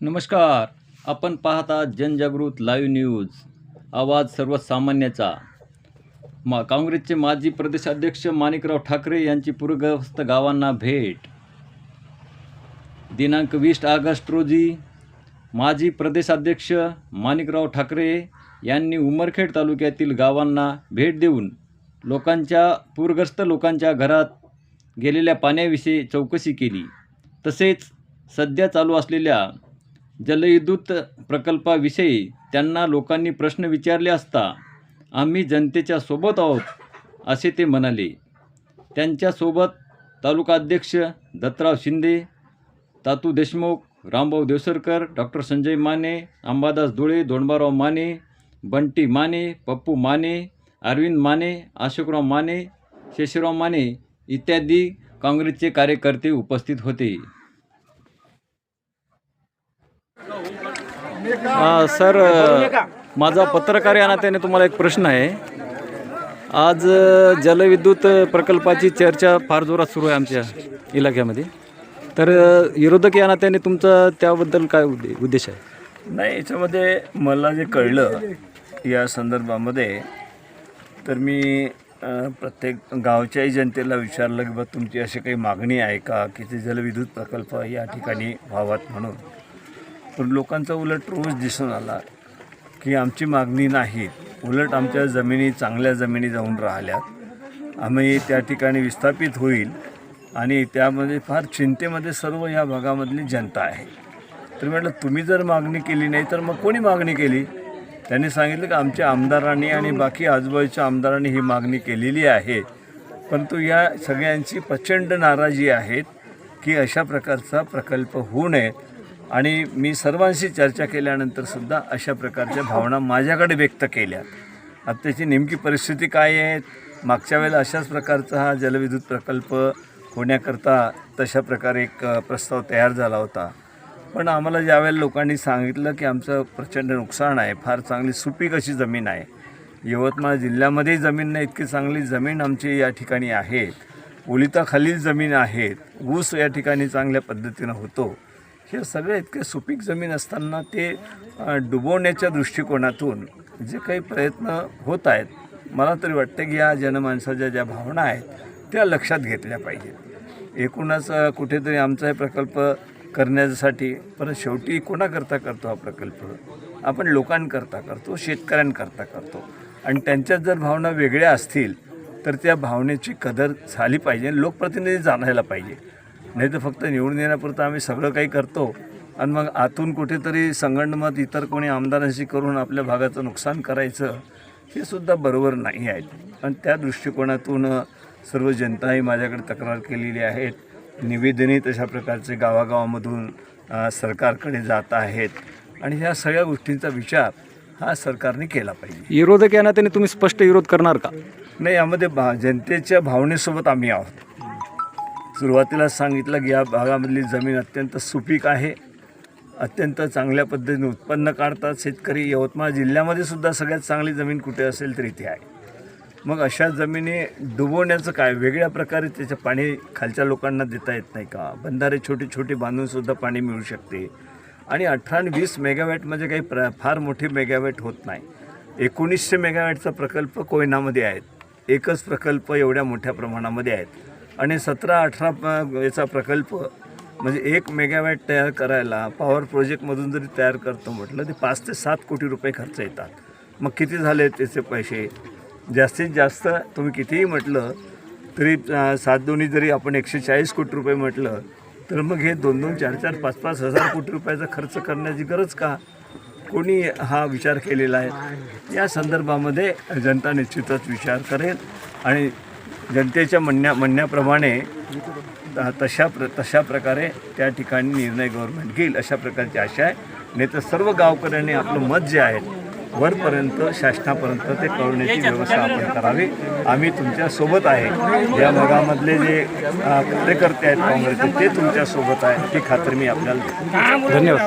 नमस्कार. आपण पाहता जनजागृत लाईव्ह न्यूज आवाज सर्वसामान्याचा. मा काँग्रेसचे माजी प्रदेशाध्यक्ष माणिकराव ठाकरे यांची पूरग्रस्त गावांना भेट. दिनांक वीस ऑगस्ट रोजी माजी प्रदेशाध्यक्ष माणिकराव ठाकरे यांनी उमरखेड तालुक्यातील गावांना भेट देऊन लोकांच्या पूरग्रस्त लोकांच्या घरात गेलेल्या पाण्याविषयी चौकशी केली. तसेच सध्या चालू असलेल्या जलविद्युत प्रकल्पाविषयी त्यांना लोकांनी प्रश्न विचारले असता आम्ही जनतेच्या सोबत आहोत असे ते म्हणाले. त्यांच्यासोबत तालुका अध्यक्ष दत्तराव शिंदे तातू देशमुख रामभाऊ देवसरकर डॉक्टर संजय माने अंबादास धुळे दोंडबाराव माने बंटी माने पप्पू माने अरविंद माने अशोकराव माने शेषराव माने इत्यादी काँग्रेसचे कार्यकर्ते उपस्थित होते. सर माझा पत्रकार या नात्याने तुम्हाला एक प्रश्न आहे. आज जलविद्युत प्रकल्पाची चर्चा फार जोरात सुरू आहे आमच्या इलाक्यामध्ये. तर विरोधक या नात्याने तुमचा त्याबद्दल काय उद्दे उद्देश आहे? नाही याच्यामध्ये मला जे कळलं या संदर्भामध्ये तर मी प्रत्येक गावच्याही जनतेला विचारलं की बा तुमची अशी काही मागणी आहे का की ते जलविद्युत प्रकल्प या ठिकाणी व्हावात म्हणून? पण लोकांचा उलट रोज दिसून आला की आमची मागणी नाही. उलट आमच्या जमिनी चांगल्या जमिनी जाऊन राहिल्यात. आम्ही त्या ठिकाणी विस्थापित होईल आणि त्यामध्ये फार चिंतेमध्ये सर्व या भागामधली जनता आहे. तर म्हटलं तुम्ही जर मागणी केली नाही तर मग कोणी मागणी केली? त्यांनी सांगितलं की आमच्या आमदारांनी आणि बाकी आजूबाजूच्या आमदारांनी ही मागणी केलेली आहे. परंतु या सगळ्यांची प्रचंड नाराजी आहेत की अशा प्रकारचा प्रकल्प होऊ नये. आणि मी सर्वांशी चर्चा केल्यानंतर सुद्धा अशा प्रकारच्या भावना माझ्याकडे व्यक्त केल्या. आता त्याची नेमकी परिस्थिती काय आहे? मागच्या वेळेला अशाच प्रकारचा हा जलविद्युत प्रकल्प होण्याकरता तशा प्रकारे एक प्रस्ताव तयार झाला होता. पण आम्हाला ज्यावेळेला लोकांनी सांगितलं की आमचं प्रचंड नुकसान आहे फार चांगली सुपीक अशी जमीन आहे. यवतमाळ जिल्ह्यामध्ये जमीन नाही इतकी चांगली जमीन आमची या ठिकाणी आहे. ओलिताखालील जमीन आहेत. ऊस या ठिकाणी चांगल्या पद्धतीनं होतो. हे सगळे इतके सुपीक जमीन असताना ते डुबवण्याच्या दृष्टिकोनातून जे काही प्रयत्न होत आहेत मला तरी वाटतं की या जनमानसाच्या ज्या भावना आहेत त्या लक्षात घेतल्या पाहिजेत. एकूणच कुठेतरी आमचा हे प्रकल्प करण्यासाठी परत शेवटी कोणाकरता करतो हा प्रकल्प? आपण लोकांकरता करतो शेतकऱ्यांकरता करतो. आणि त्यांच्यात जर भावना वेगळ्या असतील तर त्या भावनेची कदर झाली पाहिजे आणि लोकप्रतिनिधी जाणायला पाहिजे. नाही तर फक्त निवडून येण्यापुरतं आम्ही सगळं काही करतो. आणि मग आतून कुठेतरी संगणमत इतर कोणी आमदारांशी करून आपल्या भागाचं नुकसान करायचं हे सुद्धा बरोबर नाही आहेत आणि त्या दृष्टिकोनातून सर्व जनताही माझ्याकडे तक्रार केलेली आहेत. निवेदनही तशा प्रकारचे गावागावामधून सरकारकडे जात आहेत. आणि ह्या सगळ्या गोष्टींचा विचार हा सरकारने केला पाहिजे. विरोधक या नात्याने तुम्ही स्पष्ट विरोध करणार का? नाही यामध्ये भा जनतेच्या भावनेसोबत आम्ही आहोत. सुरुवातीला सांगितलं की या भागामधली जमीन अत्यंत सुपीक आहे. अत्यंत चांगल्या पद्धतीने उत्पन्न काढतात शेतकरी. यवतमाळ जिल्ह्यामध्ये सुद्धा सगळ्यात चांगली जमीन कुठे असेल तर इथे आहे. मग अशा जमिनी डुबवण्याचं काय? वेगळ्या प्रकारे त्याचं पाणी खालच्या लोकांना देता येत नाही का? बंधारे छोटे छोटे बांधूनसुद्धा पाणी मिळू शकते. आणि अठरा आणि वीस मेगावॅटमध्ये म्हणजे काही प्र फार मोठे मेगावॅट होत नाही. एकोणीसशे मेगावॅटचा प्रकल्प कोयनामध्ये आहेत. एकच प्रकल्प एवढ्या मोठ्या प्रमाणामध्ये आहेत. आणि सतरा अठरा याचा प्रकल्प म्हणजे एक मेगावॅट तयार करायला पॉवर प्रोजेक्टमधून जरी तयार करतो म्हटलं ते पाच ते सात कोटी रुपये खर्च येतात. मग किती झाले त्याचे पैसे? जास्तीत जास्त तुम्ही कितीही म्हटलं तरी सात दोन्ही जरी आपण एकशे चाळीस कोटी रुपये म्हटलं तर मग हे दोन दोन चार चार पाच पाच हजार कोटी रुपयाचा खर्च करण्याची गरज का? कोणी हा विचार केलेला आहे? या संदर्भामध्ये जनता निश्चितच विचार करेल आणि जनतेच्या म्हणण्या म्हणण्याप्रमाणे तशा प्र तशा प्रकारे त्या ठिकाणी निर्णय गव्हर्नमेंट घेईल अशा प्रकारची आशा आहे. नाही तर सर्व गावकऱ्यांनी आपलं मत जे आहे वरपर्यंत शासनापर्यंत ते कळवण्याची व्यवस्था आपण करावी. आम्ही तुमच्यासोबत आहे. या भागामधले जे कार्यकर्ते आहेत काँग्रेसचे ते तुमच्यासोबत आहे. ती खात्री मी आपल्याला धन्यवाद.